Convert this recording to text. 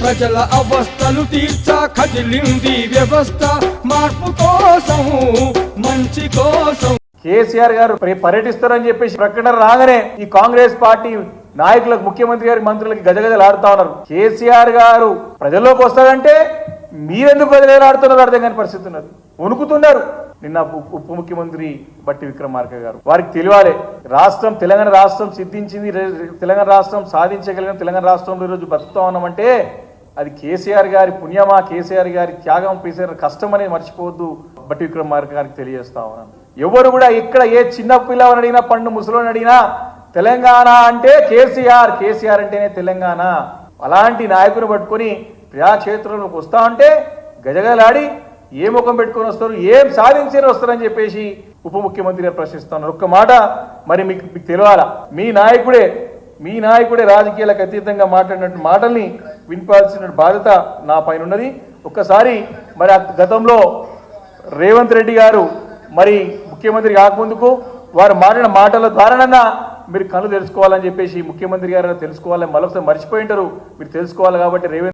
ప్రజల అవస్థలు తీర్చ కదిలింది వ్యవస్థ మార్పు కోసం మంచి కోసం కేసీఆర్ గారు పర్యటిస్తారని చెప్పేసి ప్రకటన రాగానే ఈ కాంగ్రెస్ పార్టీ నాయకులకు ముఖ్యమంత్రి గారి మంత్రులకి గజగజలాడుతా ఉన్నారు. కేసీఆర్ గారు ప్రజల్లోకి వస్తారంటే మీరెందుకు గజగజలాడుతున్నారు అర్థం కాని పరిస్థితి ఉన్నది. వణుకుతున్నారు. నిన్న ఉప ముఖ్యమంత్రి బట్టి విక్రమార్క గారు. వారికి తెలియాలి రాష్ట్రం తెలంగాణ రాష్ట్రం సిద్ధించింది తెలంగాణ రాష్ట్రం సాధించగలిగిన తెలంగాణ రాష్ట్రంలో ఈరోజు బతుకుతా ఉన్నామంటే అది కేసీఆర్ గారి పుణ్యమా? కేసీఆర్ గారి త్యాగం కేసీఆర్ కష్టం అనేది మర్చిపోవద్దు. బట్టి విక్రమ్ గారికి తెలియజేస్తా ఉన్నాను. ఎవరు కూడా ఇక్కడ ఏ చిన్న పిల్లవని అడిగినా పండు ముసలోని అడిగినా తెలంగాణ అంటే కేసీఆర్. కేసీఆర్ అంటేనే తెలంగాణ. అలాంటి నాయకుని పట్టుకొని ప్రజాక్షేత్రంలోకి వస్తా ఉంటే గజగలాడి ఏ ముఖం పెట్టుకొని వస్తారు ఏం సాధించని వస్తారని చెప్పేసి ఉప ముఖ్యమంత్రి గారు ప్రశ్నిస్తున్నారు. ఒక్క మాట మరి మీకు మీకు తెలియాలా? మీ నాయకుడే మీ నాయకుడే రాజకీయాలకు అతీతంగా మాట్లాడినట్టు మాటల్ని వినిపాల్సిన బాధ్యత నా పైన ఉన్నది. ఒక్కసారి మరి గతంలో రేవంత్ రెడ్డి గారు మరి ముఖ్యమంత్రి కాకముందుకు వారు మారిన మాటల ద్వారానన్నా మీరు కళ్ళు తెలుసుకోవాలని చెప్పేసి ముఖ్యమంత్రి గారు తెలుసుకోవాలని మరొకసారి మర్చిపోయి ఉంటారు. మీరు తెలుసుకోవాలి కాబట్టి రేవంత్